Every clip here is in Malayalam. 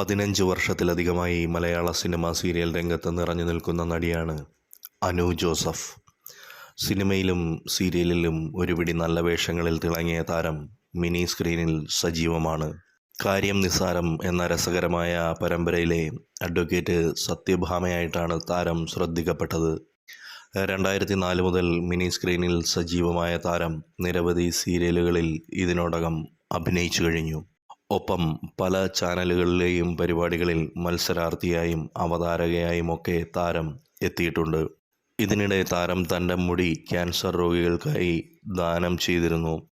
പതിനഞ്ച് വർഷത്തിലധികമായി മലയാള സിനിമാ സീരിയൽ രംഗത്ത് നിറഞ്ഞു നിൽക്കുന്ന നടിയാണ് അനു ജോസഫ്. സിനിമയിലും സീരിയലിലും ഒരുപിടി നല്ല വേഷങ്ങളിൽ തിളങ്ങിയ താരം മിനി സ്ക്രീനിൽ സജീവമാണ്. കാര്യം നിസാരം എന്ന രസകരമായ പരമ്പരയിലെ അഡ്വക്കേറ്റ് സത്യഭാമയായിട്ടാണ് താരം ശ്രദ്ധിക്കപ്പെട്ടത്. രണ്ടായിരത്തി നാല് മുതൽ മിനി സ്ക്രീനിൽ സജീവമായ താരം നിരവധി സീരിയലുകളിൽ ഇതിനോടകം അഭിനയിച്ചു കഴിഞ്ഞു. ഒപ്പം പല ചാനലുകളിലെയും പരിപാടികളിൽ മത്സരാർത്ഥിയായും അവതാരകയായും ഒക്കെ താരം എത്തിയിട്ടുണ്ട്. ഇതിനിടെ താരം തന്റെ മുടി ക്യാൻസർ രോഗികൾക്കായി ദാനം ചെയ്തിരുന്നു.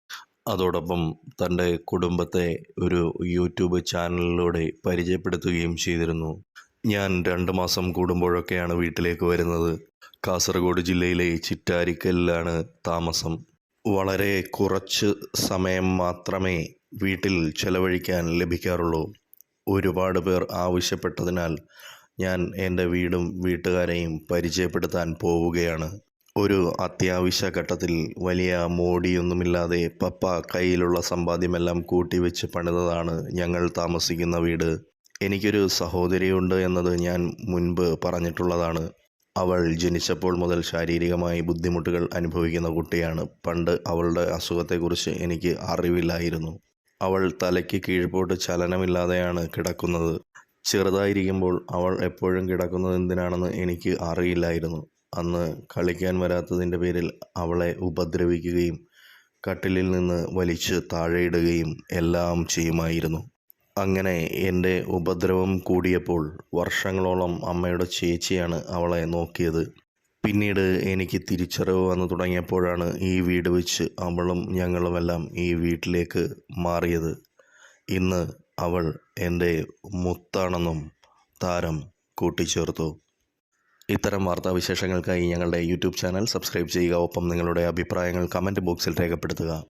അതോടൊപ്പം തന്റെ കുടുംബത്തെ ഒരു യൂട്യൂബ് ചാനലിലൂടെ പരിചയപ്പെടുത്തുകയും ചെയ്തിരുന്നു. ഞാൻ രണ്ട് മാസം കൂടുമ്പോഴൊക്കെയാണ് വീട്ടിലേക്ക് വരുന്നത്. കാസർഗോഡ് ജില്ലയിലെ ചിറ്റാരിക്കലിലാണ് താമസം. വളരെ കുറച്ച് സമയം മാത്രമേ വീട്ടിൽ ചെലവഴിക്കാൻ ലഭിക്കാറുള്ളൂ. ഒരുപാട് പേർ ആവശ്യപ്പെട്ടതിനാൽ ഞാൻ എന്റെ വീടും വീട്ടുകാരെയും പരിചയപ്പെടുത്താൻ പോവുകയാണ്. ഒരു അത്യാവശ്യ ഘട്ടത്തിൽ വലിയ മോടിയൊന്നുമില്ലാതെ പപ്പ കയ്യിലുള്ള സമ്പാദ്യമെല്ലാം കൂട്ടിവെച്ച് പണിതതാണ് ഞങ്ങൾ താമസിക്കുന്ന വീട്. എനിക്കൊരു സഹോദരിയുണ്ട് എന്നത് ഞാൻ മുൻപ് പറഞ്ഞിട്ടുള്ളതാണ്. അവൾ ജനിച്ചപ്പോൾ മുതൽ ശാരീരികമായി ബുദ്ധിമുട്ടുകൾ അനുഭവിക്കുന്ന കുട്ടിയാണ്. പണ്ട് അവളുടെ അസുഖത്തെക്കുറിച്ച് എനിക്ക് അറിവില്ലായിരുന്നു. അവൾ തലയ്ക്ക് കീഴ്പോട്ട് ചലനമില്ലാതെയാണ് കിടക്കുന്നത്. ചെറുതായിരിക്കുമ്പോൾ അവൾ എപ്പോഴും കിടക്കുന്നത് എന്തിനാണെന്ന് എനിക്ക് അറിയില്ലായിരുന്നു. അന്ന് കളിക്കാൻ വരാത്തതിന്റെ പേരിൽ അവളെ ഉപദ്രവിക്കുകയും കട്ടിലിൽ നിന്ന് വലിച്ച് താഴെയിടുകയും എല്ലാം ചെയ്യുമായിരുന്നു. അങ്ങനെ എന്റെ ഉപദ്രവം കൂടിയപ്പോൾ വർഷങ്ങളോളം അമ്മയുടെ ചേച്ചിയാണ് അവളെ നോക്കിയത്. പിന്നീട് എനിക്ക് തിരിച്ചറിവ് വന്നു തുടങ്ങിയപ്പോഴാണ് ഈ വീട് വെച്ച് അവളും ഞങ്ങളുമെല്ലാം ഈ വീട്ടിലേക്ക് മാറിയത്. ഇന്ന് അവൾ എന്റെ മുത്താണെന്നും താരം കൂട്ടിച്ചേർത്തു. ഇത്തരം വാർത്താവിശേഷങ്ങൾക്കായി ഞങ്ങളുടെ യൂട്യൂബ് ചാനൽ സബ്സ്ക്രൈബ് ചെയ്യുക. ഒപ്പം നിങ്ങളുടെ അഭിപ്രായങ്ങൾ കമന്റ് ബോക്സിൽ രേഖപ്പെടുത്തുക.